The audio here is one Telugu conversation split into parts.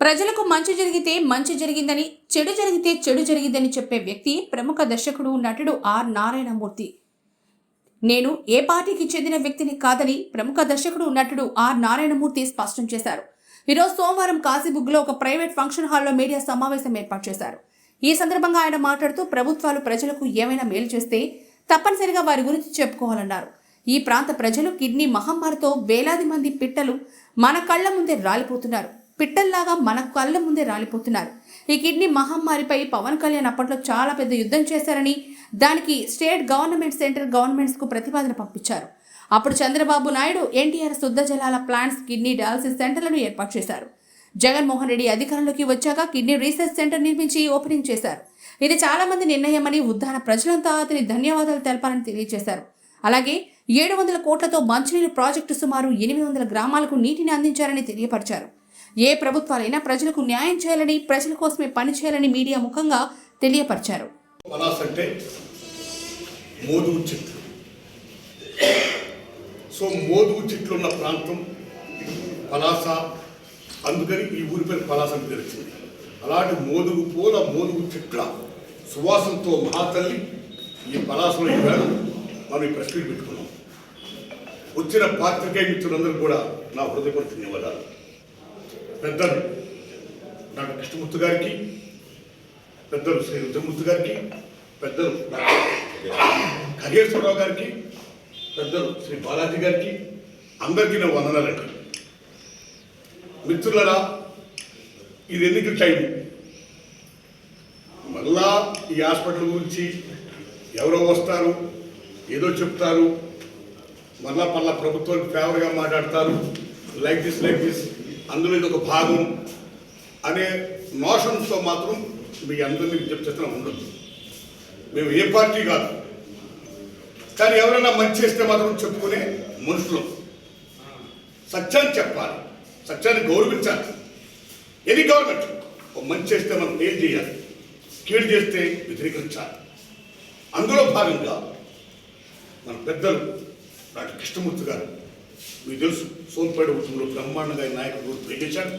ప్రజలకు మంచి జరిగితే మంచి జరిగిందని చెడు జరిగితే చెడు జరిగిందని చెప్పే వ్యక్తి ప్రముఖ దర్శకుడు నటుడు ఆర్ నారాయణమూర్తి. నేను ఏ పార్టీకి చెందిన వ్యక్తిని కాదని ప్రముఖ దర్శకుడు నటుడు ఆర్ నారాయణమూర్తి స్పష్టం చేశారు. ఈరోజు సోమవారం కాశీబుగ్లో ఒక ప్రైవేట్ ఫంక్షన్ హాల్లో మీడియా సమావేశం ఏర్పాటు చేశారు. ఈ సందర్భంగా ఆయన మాట్లాడుతూ ప్రభుత్వాలు ప్రజలకు ఏమైనా మేలు చేస్తే తప్పనిసరిగా వారి గురించి చెప్పుకోవాలన్నారు. ఈ ప్రాంత ప్రజలు కిడ్నీ మహమ్మారితో వేలాది మంది పిట్టలు మన కళ్ళ ముందే రాలిపోతున్నారు. పిట్టల్లాగా మన కళ్ళ ముందే రాలిపోతున్నారు. ఈ కిడ్నీ మహమ్మారిపై పవన్ కళ్యాణ్ అప్పట్లో చాలా పెద్ద యుద్ధం చేశారని దానికి స్టేట్ గవర్నమెంట్ సెంట్రల్ గవర్నమెంట్స్కు ప్రతిపాదన పంపించారు. అప్పుడు చంద్రబాబు నాయుడు ఎన్టీఆర్ శుద్ధ జలాల ప్లాంట్స్ కిడ్నీ డయాలసిస్ సెంటర్లను ఏర్పాటు చేశారు. జగన్మోహన్ రెడ్డి అధికారంలోకి వచ్చాక కిడ్నీ రీసెర్చ్ సెంటర్ నిర్మించి ఓపెనింగ్ చేశారు. ఇది చాలామంది నిర్ణయమని ఉద్దాన ప్రజలంతా అతని ధన్యవాదాలు తెలపాలని తెలియజేశారు. అలాగే ఏడు వందల కోట్లతో మంచినీరు ప్రాజెక్టు సుమారు ఎనిమిది వందల గ్రామాలకు నీటిని అందించారని తెలియపరిచారు. ఏ ప్రభుత్వాలైనా ప్రజలకు న్యాయం చేయాలని ప్రజల కోసమే పనిచేయాలని మీడియా ముఖంగా తెలియపరిచారు. అంటే మోదుగు చెట్లు. సో మోదుగు చెట్లు ఉన్న ప్రాంతం పలాస అందుకని ఈ ఊరి పేరు పలాస అని తెలిసింది అలాంటి మోదుగు పూల మోదుగు చెట్ల సువాసనతో మహాతల్లి ఈ పలాసలో ఈవేళ మనం ఈ ప్రశ్నలు పెట్టుకున్నాం. వచ్చిన పాత్రికేయ మిత్రులందరూ కూడా నా హృదయపూర్వక ధన్యవాదాలు. పెద్దలు. డాక్టర్ కృష్ణమూర్తి గారికి పెద్దలు శ్రీ రుద్రమూర్తి గారికి పెద్దలు ఖగేశ్వరరావు గారికి పెద్దలు శ్రీ బాలాజీ గారికి అందరికీ నేను వందనాలండి మిత్రులరా ఇది ఎందుకు టైం మళ్ళా ఈ హాస్పిటల్ గురించి ఎవరో వస్తారు ఏదో చెప్తారు మళ్ళా పళ్ళా ప్రభుత్వానికి ఫేవర్గా మాట్లాడతారు. లైక్ దిస్ లైక్ దిస్ అందులో ఇది ఒక భాగం అనే నోషన్స్తో మాత్రం మీ అందరినీ విజ్ఞప్తి చేస్తున్నా ఉండదు మేము ఏ పార్టీ కాదు. కానీ ఎవరైనా మంచి చేస్తే మాత్రం చెప్పుకునే మనుషులు. సత్యాన్ని చెప్పాలి. సత్యాన్ని గౌరవించాలి. ఎనీ గవర్నమెంట్ ఒక మంచి చేస్తే మనం ఏం చేయాలి? కీడు చేస్తే వ్యతిరేకించాలి. అందులో భాగంగా మన పెద్దలు డాక్టర్ కృష్ణమూర్తి గారు మీకు తెలుసు సోంపేట ఉద్యమంలో బ్రహ్మాండంగా ఈ నాయకుడు ప్రయత్నించాడు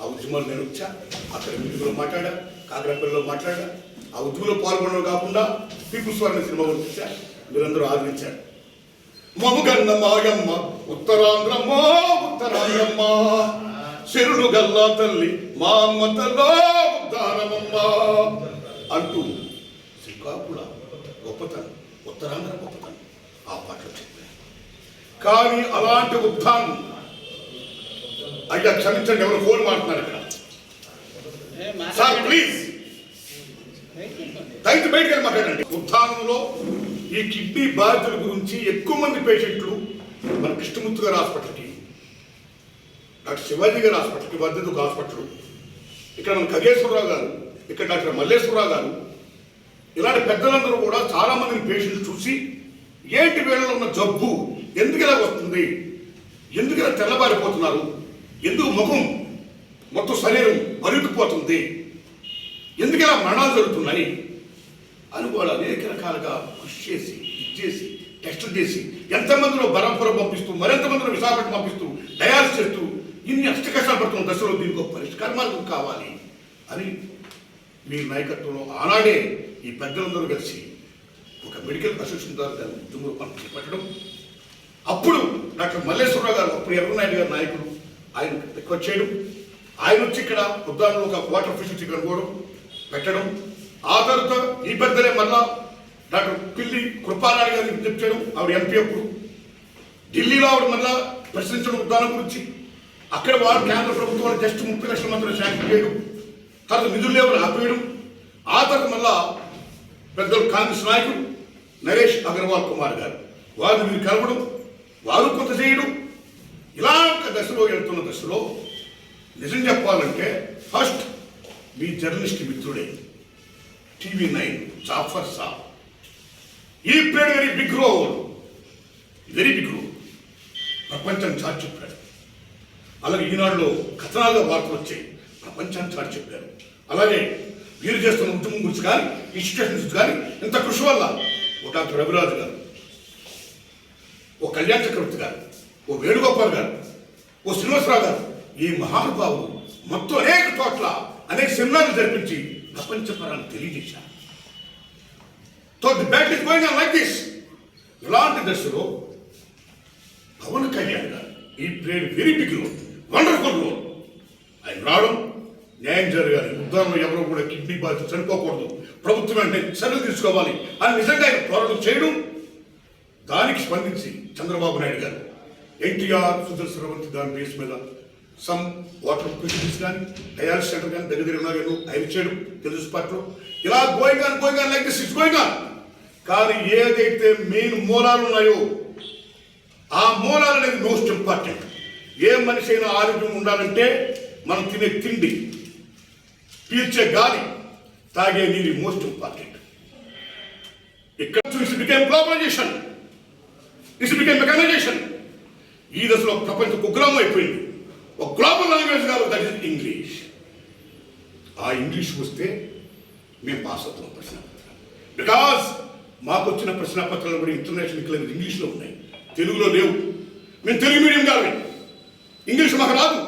ఆ ఉద్యమాలు నేను వచ్చా అక్కడ మీటింగ్లో మాట్లాడా కాకరపల్లిలో మాట్లాడా ఆ ఉద్యమంలో పాల్గొనడం కాకుండా పీపుల్స్ వారిని సినిమా కూడా మీరందరూ ఆదరించారు. మముగన్న మాయమ్మ ఉత్తరాంధ్రమ్మ ఉత్తరాంధ్రమ్మ. శరుడు గల్లా తల్లి మా అమ్మ తల్లో ఉద్దానమమ్మ అంటూ శ్రీకాకుళ గొప్పతనం ఉత్తరాంధ్ర గొప్పతనం ఆ పాటలు చెప్పారు కానీ అలాంటి ఉద్దానం అయ్యా క్షమించండి ఎవరు ఫోన్ మాట్లాడుతున్నారు ఇక్కడ. Sir please. దయచేసి బయటకు మాట్లాడండి. ఉత్థానంలో ఈ కిడ్నీ బాధితుల గురించి ఎక్కువ మంది పేషెంట్లు మన కృష్ణమూర్తి గారి హాస్పిటల్కి డాక్టర్ శివాజీ గారి హాస్పిటల్కి వర్ధదుకు హాస్పిటల్. ఇక్కడ మన ఖగేశ్వరరావు గారు ఇక్కడ డాక్టర్ మల్లేశ్వరరావు గారు ఇలాంటి పెద్దలందరూ కూడా చాలా మందిని పేషెంట్లు చూసి ఏంటి వేళలో ఉన్న జబ్బు? ఎందుకు ఇలా వస్తుంది? ఎందుకు ఇలా తెల్లబారిపోతున్నారు? ఎందుకు ముఖం మొత్తం శరీరం బరుకుపోతుంది ఎందుకు ఇలా మరణాలు జరుగుతున్నాయి? అని వాళ్ళు అనేక రకాలుగా కృషి చేసి ఇచ్చేసి టెస్ట్ చేసి ఎంతమందిలో బరంపురం పంపిస్తూ మరింతమందిలో విశాఖపట్నం పంపిస్తూ డయాలసిస్ చేస్తూ ఇన్ని అష్ట కష్టాలు పడుతున్న దశలో దీనికి ఒక పరిష్కార మార్గం కావాలి అని మీ నాయకత్వంలో ఆనాడే ఈ పెద్దలందరూ కలిసి ఒక మెడికల్ అసోసియేషన్ ద్వారా దాన్ని ఉద్యమంలో చేపట్టడం అప్పుడు డాక్టర్ మల్లేశ్వరరావు గారు అప్పుడు ఎర్రనాయుడు గారు నాయకుడు ఆయన రిక్వెస్ట్ చేయడం ఆయన వచ్చి ఇక్కడ ఉద్దానంలో ఒక వాటర్ ఫెసిలిటీ కనుగోవడం పెట్టడం ఆ తర్వాత ఈ పెద్దలే మళ్ళా డాక్టర్ పిల్లి కృపారాణి గారిని విజ్ఞప్తి చేయడం ఆవిడ ఎంపీ అప్పుడు. ఢిల్లీలో ఆవిడ మళ్ళా ప్రశ్నించడం ఉద్దానం గురించి. అక్కడ వారు కేంద్ర ప్రభుత్వం జస్ట్ ముప్పై లక్షల మంది శాంక్షన్ చేయడం తర్వాత నిధులు లేవని ఆపేయడం ఆ తర్వాత మళ్ళా పెద్దలు కాంగ్రెస్ నాయకుడు నరేష్ అగర్వాల్ కుమార్ గారు. వారిని మీరు కలవడం వారు కొత్త చేయడం ఇలా ఒక దశలో వెళ్తున్న దశలో నిజం చెప్పాలంటే ఫస్ట్ మీ జర్నలిస్ట్ మిత్రుడే టీవీ నైన్ జాఫర్ సాబ్. ఈ played very big role very big role ప్రపంచం చాటి చెప్పాడు. అలాగే ఈనాడులో కథనాలుగా వార్తలు వచ్చాయి. ప్రపంచాన్ని చాటి చెప్పారు. అలాగే వీరు చేస్తున్న ఉద్యమం గురించి కానీ ఇన్స్టిట్యూషన్ గురించి కానీ ఇంత కృషి వల్ల ఒక డాక్టర్ రవిరాజు గారు ఓ కళ్యాణ చక్రవర్తి గారు ఓ వేణుగోపాల్ గారు ఓ శ్రీనివాసరావు గారు ఈ మహానుభావులు మొత్తం అనేక చోట్ల అనేక సెమినార్లు జరిపించి ప్రపంచ పరాన్ని తెలియజేశారు. So the bat is going on like this ఇలాంటి దశలో పవన్ కళ్యాణ్ గారు ఈ played very big role wonderful role ఆయన రావడం న్యాయం జరగాలి ఉద్దానంలో ఎవరో కూడా కిడ్నీ బాధ్యత చనిపోకూడదు ప్రభుత్వం అంటే చర్యలు తీసుకోవాలి అని నిజంగా ఆయన పోరాటం చేయడం దానికి స్పందించి చంద్రబాబు నాయుడు గారు ఎన్టీఆర్ సుదర్శనవంతి దాని బేస్ మీద సమ్ వాటర్ ఫెసిలిటీస్ కానీ డయాలిసిస్ సెంటర్ కానీ దగ్గర దగ్గర ఉన్నాయో ఆయన చేయడం తెలుగు పార్టీలో. ఇలా going on going on like this is going on కానీ ఏదైతే మెయిన్ మూలాలు ఉన్నాయో ఆ మూలాలు అనేది మోస్ట్ ఇంపార్టెంట్ ఏ మనిషి అయినా ఆరోగ్యం ఉండాలంటే మనం తినే తిండి పీల్చే గాలి తాగే నీరు మోస్ట్ ఇంపార్టెంట్ ఇక్కడ చూసి became globalisation it's became mechanisation ఈ దశలో ప్రపంచ కుగ్రామం అయిపోయింది. ఒక గ్లోబల్ లాంగ్వేజ్ కాదు దట్ ఇస్ ఇంగ్లీష్ ఆ ఇంగ్లీష్ వస్తే మేము పాస్ అవుతాం ప్రశ్న బికాస్ మాకు వచ్చిన ప్రశ్న పత్రాలు కూడా ఇంటర్నేషనల్ ఎక్లెన్స్ ఇంగ్లీష్లో ఉన్నాయి. తెలుగులో లేవు. మేము తెలుగు మీడియం కాదు ఇంగ్లీష్ మాకు రాదు.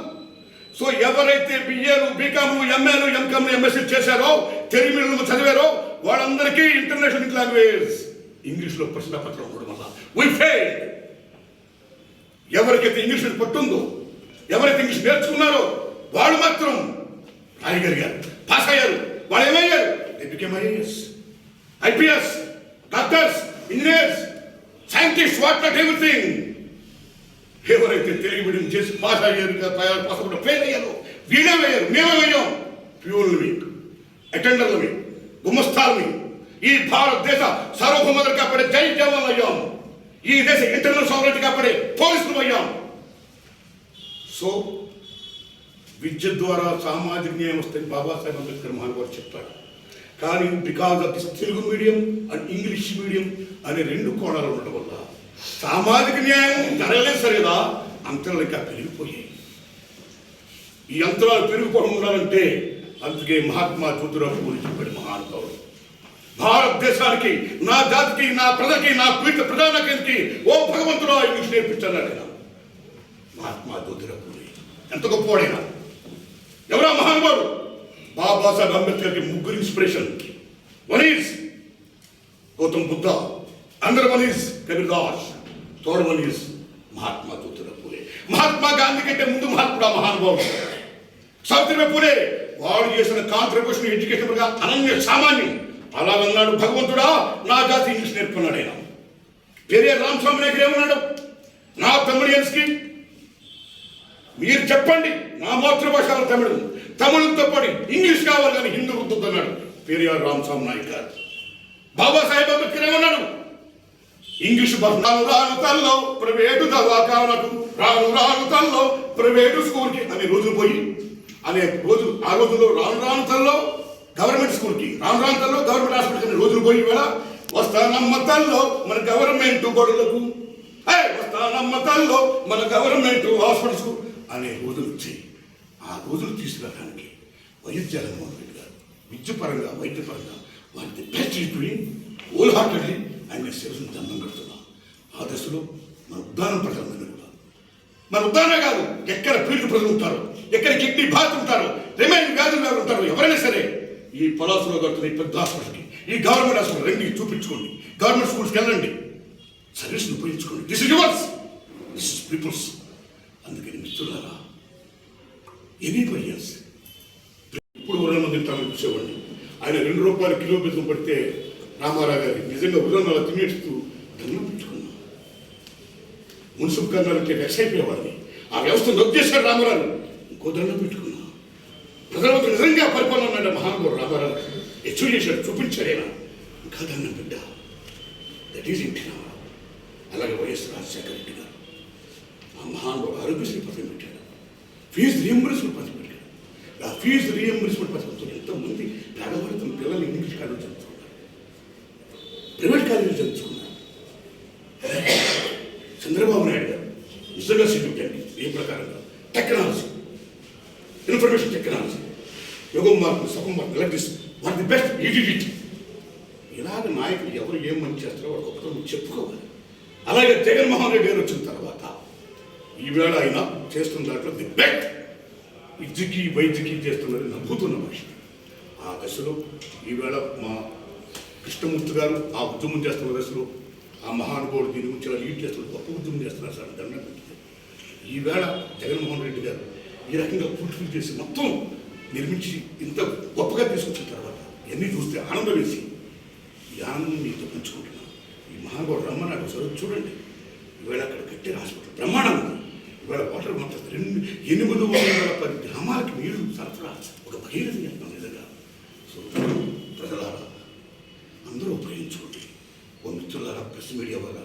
సో ఎవరైతే బిఏలు బీకామ్లు ఎంఏలు ఎంకామ్లు ఎంఎస్సీ చేశారో తెలుగు మీడియం చదివారో వాళ్ళందరికీ ఇంటర్నేషనల్ లాంగ్వేజ్ ఇంగ్లీష్లో ప్రశ్న పత్రం ఉండడం వల్ల వీ ఫెయిల్ ఎవరికైతే ఇంగ్లీష్ పట్టుందో ఎవరైతే ఇంగ్లీష్ నేర్చుకున్నారో వాళ్ళు మాత్రం రాయగలిగారు పాస్ అయ్యారు. వాళ్ళు ఏమయ్యారు? IAS IPS doctors engineers scientist what not everything ఎవరైతే తెలుగు మీడియం చేసి పాస్ అయ్యారు తయారు పాస్ అవ్వడం ఫెయిల్ అయ్యారు వీళ్ళేమయ్యారు మేమేమయ్యాం ప్యూర్లవి అటెండర్లవి గుమస్తాల్ని ఈ భారతదేశ సార్వభౌమతలు కాపాడే జై జవాన్ అయ్యాం. ఈ దేశ ఇంటర్నల్ సావరెంటీ కాపాడే పోలీసులు అయ్యాం. సో విద్య ద్వారా సామాజిక న్యాయం వస్తుంది బాబాసాహెబ్ అంబేద్కర్ మహానుభావులు చెప్తారు కానీ because of this Telugu medium and English medium అనే రెండు కోణాలు ఉండటం వల్ల సామాజిక న్యాయం జరగలేదు సరేదా అంతరాలు ఇంకా పెరిగిపోయాయి. ఈ అంతరాలు పెరిగిపోవడం ఉండాలంటే అందుకే మహాత్మా జ్యోతిరావు పూరి చెప్పాడు మహానుభావుడు. భారతదేశానికి నా జాతికి నా ప్రజలకి నా పీఠ కేంద్రకి ఓ భగవంతుడు ఇంగ్లీష్ నేర్పించాడు ఆయన మహాత్మా జ్యోతిరావు ఎంత గొప్పవాడైనా. ఎవరా మహానుభావుడు? బాబాసాహెబ్ అంబేద్కర్కి ముగ్గురు inspiration. One is Gautam Buddha another one is Kabir Das third one is Mahatma Jyotirao Mahatma Gandhi కంటే ముందు మహాత్ముడు ఆ మహానుభావుడు. సావిత్రిబాయి పూలే వాడు చేసిన కాంట్రిబ్యూషన్ ఎడ్యుకేషన్ పరంగా అనన్య సామాన్యం అలాగన్నాడు భగవంతుడా నా జాతి ఇంగ్లీష్ నేర్పుకున్నాడు ఆయన. పెరియార్ రామస్వామి నాయకుడు ఏమన్నాడు? నా తమిళియన్స్కి మీరు చెప్పండి నా మాతృభాష తమిళం తమిళంతో పాటు ఇంగ్లీష్ కావాలి కానీ హిందీ వద్దన్నాడు. పెరియార్ రామస్వామి నాయక్ గారు. బాబాసాహెబ్ అంబేద్కర్ ఏమన్నాడు? ఇంగ్లీష్ బస్ రాను తల్లో ప్రైవేటు దవాఖానకు రాను రాను తల్లో ప్రైవేటు స్కూల్కి అనే రోజు పోయి అనే రోజు ఆ రోజులో రాను రాను తల్లో గవర్నమెంట్ స్కూల్కి. రాను ప్రాంతాల్లో గవర్నమెంట్ హాస్పిటల్కి రోజులు పోయి వేళ వస్తానమ్మ తల్లో మన గవర్నమెంట్ గొడవలకు హే, వస్తానమ్మ తల్లో మన గవర్నమెంట్ హాస్పిటల్స్కు అనే రోజులు వచ్చాయి. ఆ రోజులు తీసుకురావడానికి వైఎస్ జగన్మోహన్ రెడ్డి గారు విద్యపరంగా వైద్యపరంగా వారిని బెస్ట్ ఇప్పుడు హోల్ హార్టెడ్లీ ఆయన శిరస్సును దండం కడుతున్నాం ఆ దశలో మన ఉద్దానం ప్రజలందరినీ కూడా. మన ఉద్దానం కాదు ఎక్కడ పీడిత ప్రజలు ఉంటారో ఎక్కడ కిడ్నీ బాధ ఉంటారో రిమైన్ వ్యాధులు ఉంటారు ఎవరైనా సరే ఈ పొలాసులో కడుతున్న ఈ పెద్ద హాస్పిటల్కి ఈ గవర్నమెంట్ హాస్పిటల్ రండి చూపించుకోండి. గవర్నమెంట్ స్కూల్స్కి వెళ్ళండి. సర్వీస్ని ఉపయోగించుకోండి. This is yours this is people's అందుకని మిత్రులారా ఎనీ పర్యన్స్ ఇప్పుడు ఉదయం తాను చూసేవాడిని. ఆయన రెండు రూపాయల కిలో బిజం పడితే రామారావు గారి నిజంగా ఉదయం అలా తినేస్తూ దండం పెట్టుకున్నాం మున్సిపల్ కర్నాలకి వెక్స్ అయిపోయేవాడిని. ఆ వ్యవస్థను రద్దు చేశాడు రామారావు. ఇంకో దండం పెట్టుకున్నాం ప్రజల నిజంగా పరిపాలన ఉన్నాడు మహానుభావుడు రామారావు హెచ్చు చేశాడు చూపించాడేనా కాదన్న బిడ్డ దట్ ఈజ్ ఇంటి అలాగే వైఎస్ రాజశేఖర రెడ్డి గారు. ఆ మహానుభావుడు ఆరోగ్యశ్రీ పథకం పెట్టాడు. ఫీజు రియంబర్స్మెంట్ పథకం పెట్టాడు. ఆ ఫీజు రియంబర్స్మెంట్ పథకంతో ఎంతోమంది పేదవాడితో పిల్లలు ఇంగ్లీష్ కాలేజ్ చదువుతున్నారు. ప్రైవేట్ కాలేజీలు చదువుతున్నారు. చంద్రబాబు నాయుడు గారు నిజంగా సిగ్గుంటే ఏ ప్రకారంగా? ఏం మంచి చేస్తారో వాళ్ళు ఒకటో చెప్పుకోవాలి. అలాగే జగన్మోహన్ రెడ్డి గారు వచ్చిన తర్వాత ఈవేళ ఆయన చేస్తున్న దాంట్లో ది బెస్ట్. విద్యకి వైద్యకి చేస్తున్నది నవ్వుతున్న మనిషి. ఆ దశలో ఈవేళ మా కృష్ణమూర్తి గారు ఆ ఉద్యమం చేస్తున్న దశలో ఆ మహానుభావుడు దీని గురించి ఇలా లీడ్ చేస్తున్నారు గొప్ప ఉద్యమం చేస్తున్నారు సార్ దండం పెట్టింది ఈవేళ జగన్మోహన్ రెడ్డి గారు ఈ రకంగా ఫుల్ఫిల్ చేసి మొత్తం నిర్మించి ఇంత గొప్పగా తీసుకొచ్చిన తర్వాత ఎన్ని చూస్తే ఆనందం వేసి ఈ ఆనందం మీతో పంచుకుంటున్నాను. ఈ మహాగోడు రమ్మన్నాడు ఒకసారి చూడండి. ఈవేళ అక్కడ కట్టే హాస్పిటల్ బ్రహ్మాండం ఈవేళ వాటర్ మొత్తం రెండు ఎనిమిది వందల పది గ్రామాలకి నీళ్ళు సరఫరా ఒక భగీరథ చేస్తాం నిజంగా. సో ప్రజలారా అందరూ ఉపయోగించుకోండి. ఓ మిత్రులారా ప్రెస్ మీడియా వల్ల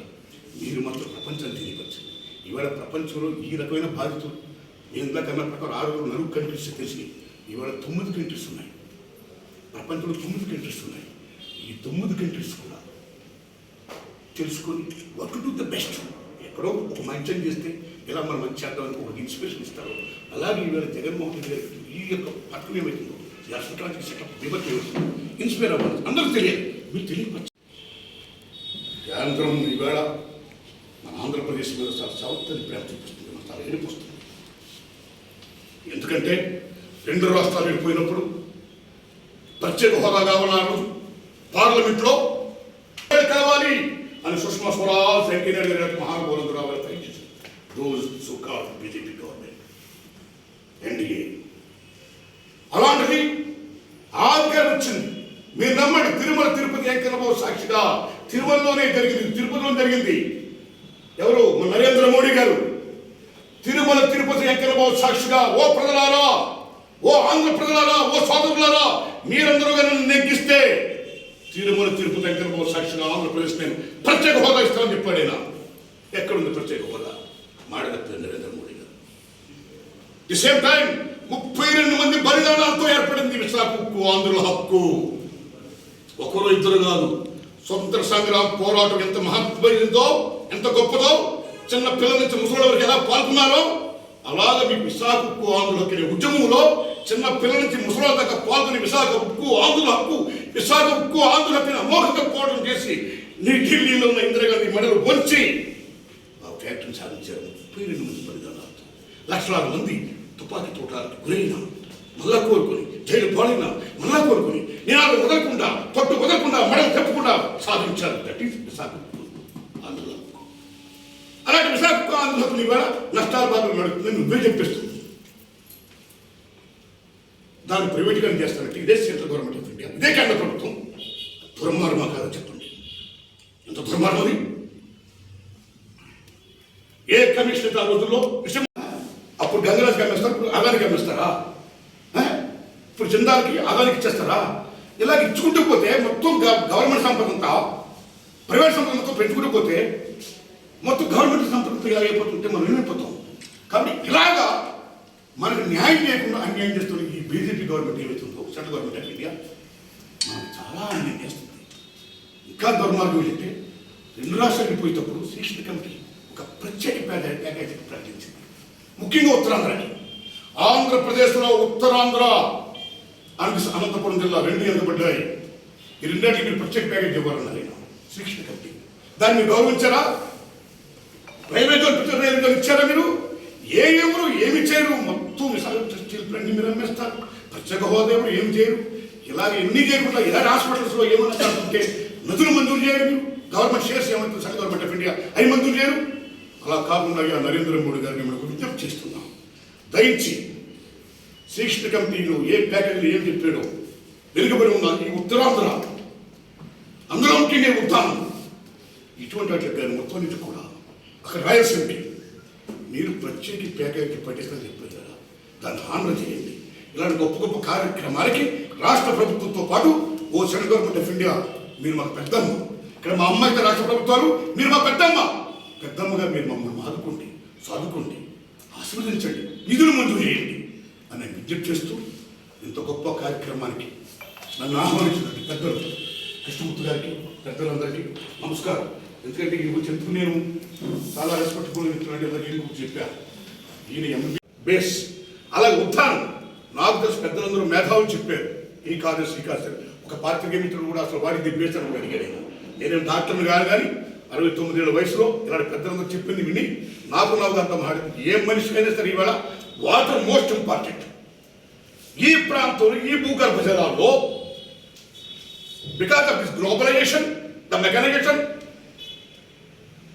మీరు మాత్రం ప్రపంచాన్ని తెలియపరచండి. ఇవాళ ప్రపంచంలో ఈ రకమైన బాధితులు నేను ఇందాక ప్రకారం ఆరు నలుగు కంట్రీస్ తెలిసి ఇవాళ తొమ్మిది కంట్రీస్ ఉన్నాయి. ప్రపంచంలో తొమ్మిది కంట్రీస్ ఉన్నాయి. ఈ తొమ్మిది కంట్రీస్ కూడా తెలుసుకొని వర్క్ టు ద బెస్ట్ ఎక్కడో ఒక మంచి చేస్తే ఇలా మనం మంచి చేద్దామని ఒక ఇన్స్పిరేషన్ ఇస్తారు అలాగే ఈవేళ జగన్మోహన్ రెడ్డి గారికి ఈ యొక్క పథకం ఏమవుతుందో ఈ సెటప్ విభక్తి ఏమవుతుందో ఇన్స్పైర్ అవ్వాలి. అందరూ తెలియాలి. మీరు తెలియపరచు కేంద్రం ఈవేళ మన ఆంధ్రప్రదేశ్ మీద చాలా చవత్తని ప్రేమ చూపిస్తుంది. మన చాలా ఏడుపు ఎందుకంటే రెండు రాష్ట్రాలు వెళ్ళిపోయినప్పుడు ప్రత్యేక హోదా కావాలన్నారు. పార్లమెంట్లో కావాలి? అని సుష్మా స్వరాజ్ వెంకయ్య గారి మహానుభావులు రావాలి ట్రై చేశారు రోజు సుఖాల్ బీజేపీ గవర్నమెంట్. ఎన్డీఏ. అలాంటిది ఆధికారం వచ్చింది. మీరు నమ్మండి తిరుమల తిరుపతి వెంకన్నబాబు సాక్షిగా తిరుమలలోనే జరిగింది తిరుపతిలో జరిగింది. ఎవరు? మన నరేంద్ర మోడీ గారు. తిరుమల తిరుపతి వెంకన్నబాబు సాక్షిగా ఓ ప్రజలారా ఓ ఆంధ్ర ప్రజలారా ఓ స్వాతంత్రులారా మీరందరూ నన్ను నెగ్గిస్తే తిరుమల తిరుపతి వెంకన్నబాబు సాక్షిగా ఆంధ్రప్రదేశ్ నేను ప్రత్యేక హోదా ఇస్తానని చెప్పాడు ఆయన ఎక్కడుంది ప్రత్యేక హోదా? మాడగత్త నరేంద్ర మోడీ గారు. ది సేమ్ టైం ముప్పై రెండు మంది బలిదానాలతో ఏర్పడింది విశాఖ హక్కు ఆంధ్రుల హక్కు. ఒకరు ఇద్దరు కాదు. స్వతంత్ర సంగ్రామ పోరాటం ఎంత మహత్వమైనదో ఎంత గొప్పదో చిన్న పిల్లల నుంచి ముసలి వరకు ఎలా పాల్గొన్నారో అలాగే మీ విశాఖ హక్కు ఆంధ్రుల ఉద్యమంలో చిన్న పిల్లల నుంచి ముసలి దాకా పాల్గొని విశాఖ ఉక్కు ఆంధ్రుల హక్కు విశాఖ ఉక్కు ఆంధ్రుల హక్కుని అమోఘంగా పోవడం చేసి నీ ఢిల్లీలో ఉన్న ఇందిరాగాంధీ మెడలు వంచి ఆ ఫ్యాక్టరీని సాధించారు. ముప్పై రెండు మంది బలిదానాలతో లక్షలాది మంది తుపాకీ తోటాలకు గురైన మళ్ళా కోరుకొని జైలు పాలైన మళ్ళా కోరుకొని నినాలు వదలకుండా పట్టు వదలకుండా మెడలు తప్పకుండా సాధించారు. దట్ ఈస్ విశాఖ ఆంధ్రుల అలాంటి విశాఖ ఆంధ్రులకు ఇవాళ నష్టాల బాధలు నడుపుతుంది నువ్వే చెప్పేస్తుంది దాన్ని ప్రైవేట్గా చేస్తానంటే ఇదే సెంట్రల్ గవర్నమెంట్ ఆఫ్ ఇండియా. ఇదే కేంద్ర ప్రభుత్వం. దుర్మార్గం కాదో చెప్పండి. ఎంత దుర్మార్గం అది? ఏ కమిషన్ ఆ రోజుల్లో? విషయం అప్పుడు గంగరాజ్ గమ్మేస్తారు ఇప్పుడు అదానికి గమ్మేస్తారా ఇప్పుడు జిందాల్కి అదానికి ఇచ్చేస్తారా? ఇలా ఇచ్చుకుంటూ పోతే మొత్తం గవర్నమెంట్ సంపద అంతా ప్రైవేట్ సంపద మొత్తం పెంచుకుంటూ పోతే మొత్తం గవర్నమెంట్ సంపద ఇలా అయిపోతుంటే మనం ఏమైపోతాం? కాబట్టి ఇలాగా మనకు న్యాయం చేయకుండా అన్యాయం చేస్తున్న ఈ బీజేపీ గవర్నమెంట్ ఏమవుతుందో సెంట్రల్ గవర్నమెంట్ ఆఫ్ ఇండియా మనం చాలా అన్యాయం చేస్తుంది. ఇంకా దుర్మార్గం ఏంటంటే రెండు రాష్ట్రాలకు పోయేటప్పుడు శిక్షణ కమిటీ ఒక ప్రత్యేక ప్యాకేజీ ప్యాకేజీ ప్రకటించింది. ముఖ్యంగా ఉత్తరాంధ్రకి ఆంధ్రప్రదేశ్లో ఉత్తరాంధ్ర అనంతపురం జిల్లా రెండు ఎనకబడ్డాయి ఈ రెండింటికి మీరు ప్రత్యేక ప్యాకేజ్ ఇవ్వాలన్నారు నేను శిక్షణ కమిటీ. దాన్ని మీరు గౌరవించారా? రైల్వే జోన్ రైల్వే జోన్ ఇచ్చారా మీరు? ఏ ఎవరు ఏమి చేయరు? మొత్తం విశాఖ స్టీల్ ప్లాంట్ మీరు అమ్మేస్తారు ప్రత్యేక హోదా ఎవరు ఏమి చేయరు? ఇలా ఎన్ని చేయకుండా ఇలాంటి హాస్పిటల్స్లో ఏమన్నా ఉంటే నిధులు మంజూరు చేయరు మీరు? గవర్నమెంట్ షేర్స్ ఏమంటుంది? సెంట్రల్ గవర్నమెంట్ ఆఫ్ ఇండియా అవి మంజూరు చేయరు? అలా కాకుండా నరేంద్ర మోడీ గారిని మనకు విజ్ఞప్తి చేస్తున్నాం. దయించి శిక్షణ కంపెనీలు ఏ ప్యాకేజీలు ఏం చెప్పాడో వెనుకబడి ఉన్న ఈ ఉత్తరాంధ్ర అందులో ఉంటేనే ఉత్తానం ఇటువంటి వాటి మొత్తం నుంచి కూడా అక్కడ రాయలసీమకి మీరు ప్రత్యేక ప్యాకేజీ పట్టిస్తారని చెప్పారు కదా. దాన్ని ఆంధ్ర చేయండి. ఇలాంటి గొప్ప గొప్ప కార్యక్రమాలకి రాష్ట్ర ప్రభుత్వంతో పాటు ఓ సెంట్రల్ గవర్నమెంట్ ఆఫ్ ఇండియా మీరు మాకు పెద్దమ్మ. ఇక్కడ మా అమ్మ అయితే రాష్ట్ర ప్రభుత్వాలు మీరు మా పెద్దమ్మ. పెద్దమ్మగా మీరు మమ్మల్ని ఆదుకోండి సాదుకోండి ఆశీర్వదించండి నిధులు మంజూరు చేయండి అని విజ్ఞప్తి చేస్తూ ఇంత గొప్ప కార్యక్రమానికి నన్ను ఆహ్వానించినటువంటి పెద్దలు కృష్ణమూర్తి గారికి పెద్దలందరికీ నమస్కారం. ఎందుకంటే ఈ గురించి నేను చాలా రెస్పెక్ట్ఫుల్ అందరికీ గురించి చెప్పాను ఈయన ఎంబీ బేస్. అలాగే ఉత్థానం. నాకు తెలిసి పెద్దలందరూ మేధావులు చెప్పారు. ఈ కాదు ఈ కాదు ఒక పాత్రికే మిత్రుడు కూడా అసలు వాడికి బేస్ అని అడిగాడు నేనేం డాక్టర్ని కాదు కానీ అరవై తొమ్మిది ఏళ్ళ వయసులో ఇలాంటి పెద్దలందరూ చెప్పింది విని నాకు నాకు అంత మాట ఏ మనిషికైనా సరే ఈవేళ వాటర్ మోస్ట్ ఇంపార్టెంట్. ఈ ప్రాంతంలో ఈ భూగర్భ జలాల్లో because of this globalisation the mechanisation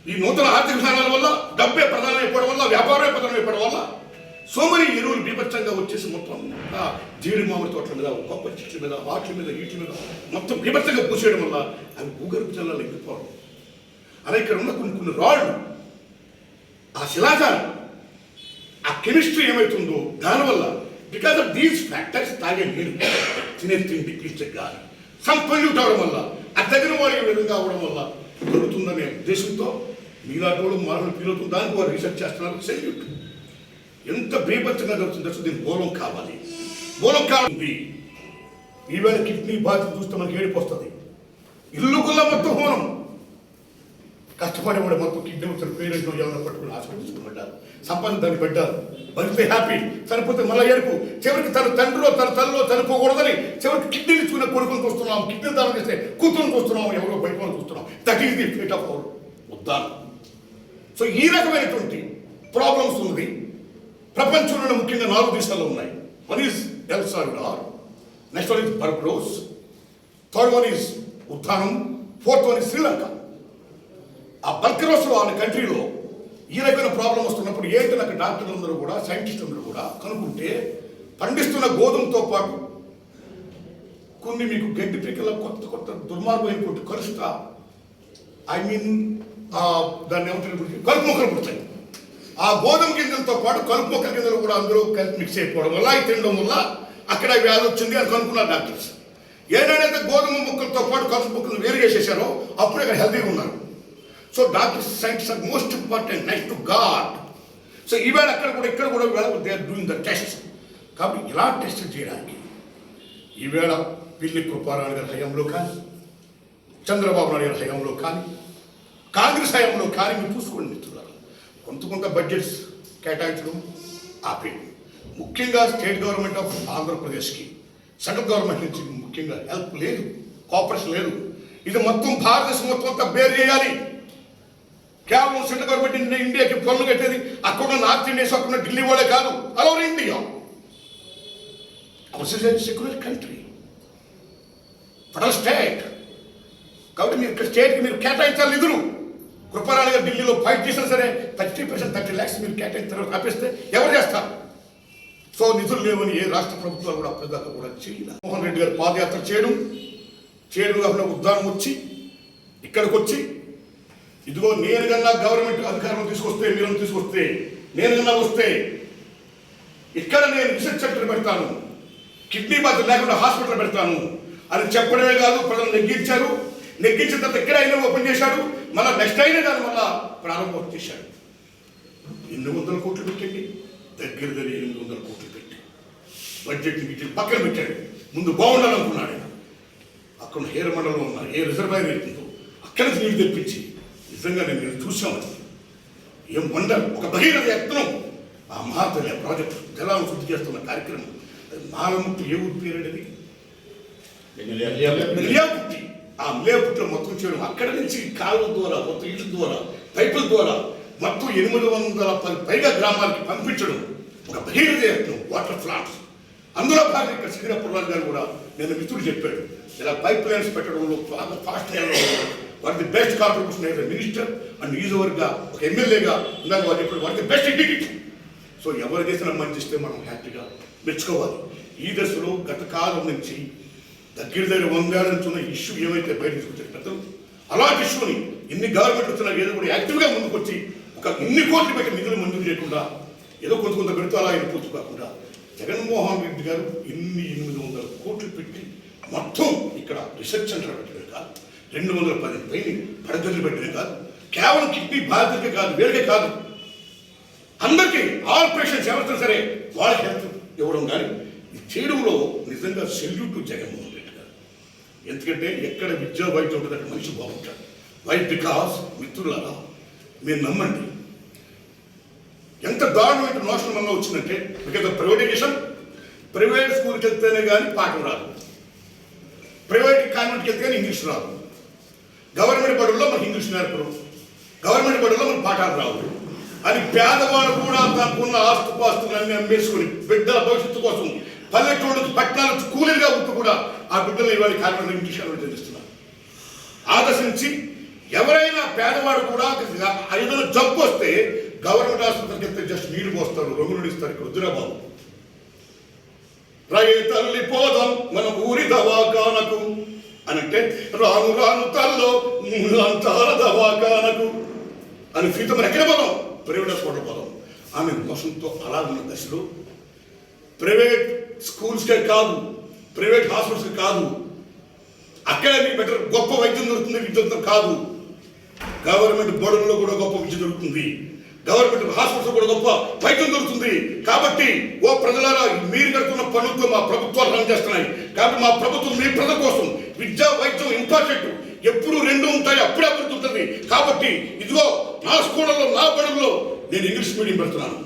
ఈ నూతన ఆర్థిక విధానాల వల్ల డబ్బే ప్రధానం అయిపోవడం వల్ల వ్యాపారమే ప్రధానం అయిపోవడం వల్ల సో మనీ ఎరువులు బీభత్సంగా వచ్చేసి మొత్తం ఆ జీడి మామిడి తోటల మీద కొబ్బరి చెట్ల మీద వాట్ల మీద వీటి మీద మొత్తం బీభత్సంగా పూసేయడం వల్ల అవి భూగర్భ జలాలు ఎగిరిపోవడం. అలా ఇక్కడ ఉన్న కొన్ని కొన్ని రాళ్ళు ఆ శిలాజాలు ఆ కెమిస్ట్రీ ఏమవుతుందో దానివల్ల బికాస్ ఆఫ్ దీస్ ఫ్యాక్టర్స్ తాగే నీరు తినే తిండి పీల్చే గాలి సంపల్యూట్ అవడం వల్ల ఆ తగిన వారి విధంగా అవడం వల్ల దొరుకుతుందనే ఉద్దేశంతో మీలాంటి వాళ్ళు ఫీల్ అవుతుంది దానికి వారు రీసెర్చ్ చేస్తున్నారు. సెల్యూట్ ఎంత బీభత్సంగా జరుగుతుంది అసలు దీనికి మూలం కావాలి. మూలం కావాలి. ఈవేళ కిడ్నీ బాధ్యత చూస్తే మనకి ఏడిపోస్తుంది ఇల్లు కుల్ల మొత్తం హోనం. కష్టపడి కూడా మొత్తం కిడ్నీ వచ్చిన పేరెంట్ ఎవరైనా పట్టుకుని హాస్పిటల్ తీసుకుని సంపాదన దాన్ని పెట్టారు. బతికితే హ్యాపీ చనిపోతే మళ్ళీ ఏడుపు. చివరికి తన తండ్రిలో తన తల్లిలో చనిపోకూడదని చివరికి కిడ్నీ చూసిన కొడుకుని చూస్తున్నాం. కిడ్నీ దానం చేస్తే కూతురుని చూస్తున్నాం. ఎవరో బయట చూస్తున్నాం. That is the fate of our Uddanam. So ఈ రకమైనటువంటి ప్రాబ్లమ్స్ ఉన్నది ప్రపంచంలో ముఖ్యంగా నాలుగు దేశాల్లో ఉన్నాయి. One is El Salvador next one is Barbados third one is Uddanam fourth one is Sri Lanka ఆ బర్కరోస్లో ఆ కంట్రీలో ఈ రకమైన ప్రాబ్లం వస్తున్నప్పుడు ఏంటి నాకు డాక్టర్లు అందరూ కూడా సైంటిస్టులు అందరూ కూడా కనుక్కుంటే పండిస్తున్న గోధుమతో పాటు కొన్ని మీకు గడ్డి పిక్కల కొత్త కొత్త దుర్మార్గమైనటువంటి కలుస్తా ఐ మీన్ దాన్ని ఏమంటారు కలుపు మొక్కలు పుడతాయి. ఆ గోధుమ గింజలతో పాటు కలుపు మొక్కల గింజలు కూడా అందరూ కలిపి మిక్స్ అయిపోవడం వల్ల అవి తినడం వల్ల అక్కడ వ్యాధి వచ్చింది అని కనుక్కున్నారు డాక్టర్స్. ఏదైతే గోధుమ ముక్కలతో పాటు కలుపు మొక్కలు వేరు చేసేసారో అప్పుడు ఇక్కడ హెల్తీగా ఉన్నారు. So doctors science are most important next to God so ఈవేళ అక్కడ కూడా ఇక్కడ కూడా ఈవేళ they are doing the test కాబట్టి ఇలా టెస్ట్ చేయడానికి? ఈవేళ పిల్లి కృపారాణి గారి హయంలో కానీ చంద్రబాబు నాయుడు గారి హయంలో కానీ కాంగ్రెస్ హయాంలో కార్యం చూసుకోండి మిత్రులారా కొంత కొంత బడ్జెట్స్ కేటాయించడం ఆపేయండి. ముఖ్యంగా స్టేట్ గవర్నమెంట్ ఆఫ్ ఆంధ్రప్రదేశ్కి సెంట్రల్ గవర్నమెంట్ నుంచి ముఖ్యంగా హెల్ప్ లేదు కోఆపరేషన్ లేదు. ఇది మొత్తం భారతదేశం మొత్తం అంతా బేర్ చేయాలి. కేవలం సెంట్రల్ గవర్నమెంట్ ఇండియాకి పనులు కట్టేది అక్కడ నార్త్ ఇండియా అక్కడ ఢిల్లీ వాళ్ళే కాదు. అలా India our secular country federal state కాబట్టి మీరు స్టేట్కి మీరు కేటాయించాలి నిధులు కృపారాణి గారు ఢిల్లీలో ఫైట్ చేసినా సరే థర్టీ పర్సెంట్ థర్టీ ల్యాక్స్ మీరు కేటాయించిన ఆపేస్తే ఎవరు చేస్తారు? సో నిధులు లేవని ఏ రాష్ట్ర ప్రభుత్వాలు కూడా అప్పటిదాకా కూడా చేయలేదు. మోహన్ రెడ్డి గారు పాదయాత్ర చేయడం చేయడం కాకుండా ఉద్దానం వచ్చి ఇక్కడికి వచ్చి ఇదిగో నేను కన్నా గవర్నమెంట్ అధికారం తీసుకొస్తే మీరు తీసుకొస్తే నేను కన్నా వస్తే ఇక్కడ నేను రీసెర్చ్ సెంటర్ పెడతాను కిడ్నీ బాధ లేకుండా హాస్పిటల్ పెడతాను. అని చెప్పడమే కాదు ప్రజలు నెగ్గించారు. నెగ్గించిన తర్వాత ఇక్కడ అయినా ఓపెన్ చేశారు మళ్ళీ నెక్స్ట్ అయినా దాని వల్ల ప్రారంభం చేశాడు ఎన్ని వందల కోట్లు పెట్టండి. దగ్గర దగ్గర ఎనిమిది వందల కోట్లు పెట్టి బడ్జెట్ గిట్టి పక్కన పెట్టాడు. ముందు బాగుండాలనుకున్నాడు అక్కడ హేర మండలం ఉన్న ఏ రిజర్వాయర్ అవుతుందో అక్కడి నీళ్ళు తెప్పించి నిజంగా నేను నేను చూసాను ఏం వండర్ ఒక బహిరంగ యత్నం. ఆ మహాతల్లి ఆ ప్రాజెక్ట్ జలాలను శుద్ధి చేస్తున్న కార్యక్రమం. నాలుగు ఏ ఊరి పేరు అది మిలియాపుట్టి ఆ మిలియాపుట్టిలో మొత్తం చేయడం. అక్కడి నుంచి కాలువ ద్వారా మొత్తం ఇళ్ళ ద్వారా పైపుల ద్వారా మొత్తం ఎనిమిది వందల పది పైగా గ్రామాలకి పంపించడం. ఒక బహిరంగ యత్నం వాటర్ ప్లాంట్స్. అందులో భాగంగా ఇక్కడ శ్రీరాపురాజు గారు కూడా నేను మిత్రుడు చెప్పాడు. ఇలా పైప్ లైన్స్ పెట్టడంలో బాగా ఫాస్ట్ వాటి ది బెస్ట్ కాంట్రిబ్యూషన్ అయితే మినిస్టర్ అండ్ నియోజకవర్గ ఒక ఎమ్మెల్యేగా ఇందాక వారు చెప్పాడు వాటి ది బెస్ట్ ఇండికేట్ సో ఎవరు చేసిన మంచి ఇస్తే మనం హ్యాపీగా మెచ్చుకోవాలి. ఈ దశలో గత కాలం నుంచి దగ్గర దగ్గర వందేళ్ళ నుంచి ఉన్న ఇష్యూ ఏమైతే బయట తీసుకొచ్చారు పెద్దలు అలాంటి ఇష్యూని ఎన్ని గవర్నమెంట్ వచ్చినా ఏదో కూడా యాక్టివ్గా ముందుకొచ్చి ఒక ఇన్ని కోట్లు పెట్టి నిధులు మంజూరు చేయకుండా ఏదో కొంత కొంత పెడితే అలా పూర్తి కాకుండా జగన్మోహన్ రెడ్డి గారు ఎన్ని ఎనిమిది వందల కోట్లు పెట్టి మొత్తం ఇక్కడ రీసెర్చ్ సెంటర్ పెట్టడమే కాదు రెండు వందల పది పైన పడగలు పెట్టడమే కాదు కేవలం కిడ్నీ బాధితులకే కాదు వేరే కాదు. అందరికీ ఆల్ పేషెంట్స్ ఎవరితో సరే వాళ్ళకి హెల్త్ ఇవ్వడం కానీ ఇది చేయడంలో నిజంగా సెల్యూట్ జగన్మోహన్ ఎందుకంటే ఎక్కడ విద్య వైద్యం ఉంటుంది అక్కడ మనిషి బాగుంటాడు. వై బికాస్ మిత్రులారా మీరు నమ్మండి. ఎంత దారుణమైన నోషన్ మనం వచ్చిందంటే ప్రైవేట్ ప్రైవేటైజేషన్ ప్రైవేట్ స్కూల్కి వెళ్తేనే కానీ పాఠం రాదు. ప్రైవేట్ కాన్వెంట్కి వెళ్తే కానీ ఇంగ్లీష్ రాదు. గవర్నమెంట్ బడుల్లో మనకి ఇంగ్లీష్ నేర్పరు. గవర్నమెంట్ బడుల్లో మనకు పాఠాలు రావు. అని పేదవాడు కూడా తనకున్న ఆస్తుపాస్తులన్నీ అమ్మేసుకుని బిడ్డల భవిష్యత్తు కోసం పల్లెటూరు నుంచి పట్టణాల కూలీలుగా ఉంటూ కూడా ఆ బిడ్డలు ఇవాళ కార్మికులు ఇంగ్లీష్ తెలుస్తున్నారు ఆదర్శించి ఎవరైనా పేదవాడు కూడా ఏదైనా జబ్బు వస్తే గవర్నమెంట్ ఆసుపత్రికి వెళ్తే జస్ట్ నీళ్ళు పోస్తారు రంగులు ఇస్తారు ఇక్కడ వద్దురా బాబు. రై తల్లి పోదాం మన ఊరి దవాఖానకు. అని అంటే రాను రాను తల్లో అంతాల దవాఖానకు. అని ఫీత మరి ఎక్కడ పోదాం ప్రైవేట్ హాస్పిటల్ పోదాం. ఆమె మోసంతో అలా ఉన్న దశలో ప్రైవేట్ స్కూల్స్కే కాదు ప్రైవేట్ హాస్పిటల్స్కి కాదు. అక్కడే మీకు బెటర్ గొప్ప వైద్యం దొరుకుతుంది విద్యుత్తం కాదు. గవర్నమెంట్ బోర్డుల్లో కూడా గొప్ప విద్య దొరుకుతుంది. గవర్నమెంట్ హాస్పిటల్స్ కూడా గొప్ప వైద్యం దొరుకుతుంది. కాబట్టి ఓ ప్రజలారా మీరు కడుతున్న పనులతో మా ప్రభుత్వాలు రన్ చేస్తున్నాయి. కాబట్టి మా ప్రభుత్వం మీ ప్రజల కోసం విద్య వైద్యం ఇంపార్టెంట్ ఎప్పుడు రెండు ఉంటాయి అప్పుడే అభివృద్ధి ఉంటుంది. కాబట్టి ఇదిగో నా స్కూళ్ళలో నా బడుల్లో నేను ఇంగ్లీష్ మీడియం పెడుతున్నాను.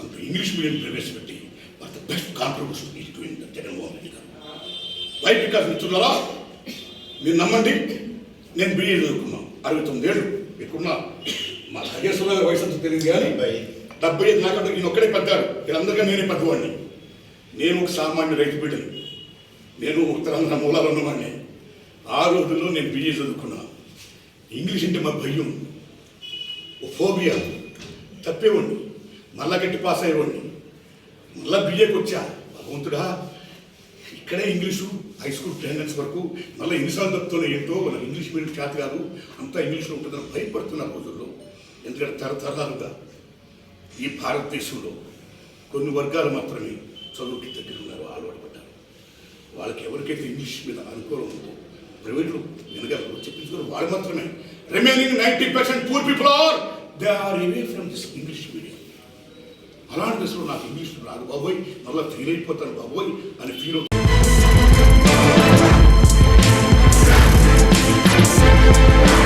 అంత ఇంగ్లీష్ మీడియం ప్రవేశపెట్టి best contribution is doing Jaganmohan Reddy garu why because మిత్రులారా మీరు నమ్మండి నేను బిఏ చదువుకున్నాను అరవై తొమ్మిది ఏళ్ళు ఎక్కువ మా ఖగేశ్వర గారి వయసు అంత తెలియదు కానీ డెబ్బై. ఐదు నాకంటే నేను ఒక్కడే పెద్దాడు. వీళ్ళందరికీ నేనే పెద్దవాడిని. నేను ఒక సామాన్య రైతు బిడ్డని. నేను ఉత్తరాంధ్ర మూలాలు ఉన్నవాడిని. ఆ రోజుల్లో నేను బిఏ చదువుకున్నాను ఇంగ్లీష్ అంటే మా భయం. ఫోబియా. తప్పేవాడిని. మళ్ళా గట్టి పాస్ అయ్యేవాడిని. మళ్ళా బిఏకి వచ్చా. భగవంతుడా ఇక్కడే ఇంగ్లీషు హై స్కూల్ టెండెన్స్ వరకు మళ్ళీ ఎన్నిసార్లు ఏంటో మన ఇంగ్లీష్ మీడియం చేత కాదు అంతా ఇంగ్లీష్లో ఉంటుందని భయపడుతున్న రోజుల్లో ఎందుకంటే తరతరాలుగా ఈ భారతదేశంలో కొన్ని వర్గాలు మాత్రమే చదువుకి దగ్గర ఉన్నారు అలవాటు పడ్డారు. వాళ్ళకి ఎవరికైతే ఇంగ్లీష్ మీద అనుకూలం ఉందో ప్రైవేట్లు వినగలరు చెప్పించుకోరు వాళ్ళు మాత్రమే. Remaining ninety percent poor people are they are away from this English medium అలాంటి దశలో నాకు ఇంగ్లీష్ రాదు బాబోయ్ మళ్ళీ ఫీల్ అయిపోతాను బాబోయ్ అని ఫీల్ అవుతుంది Thank you.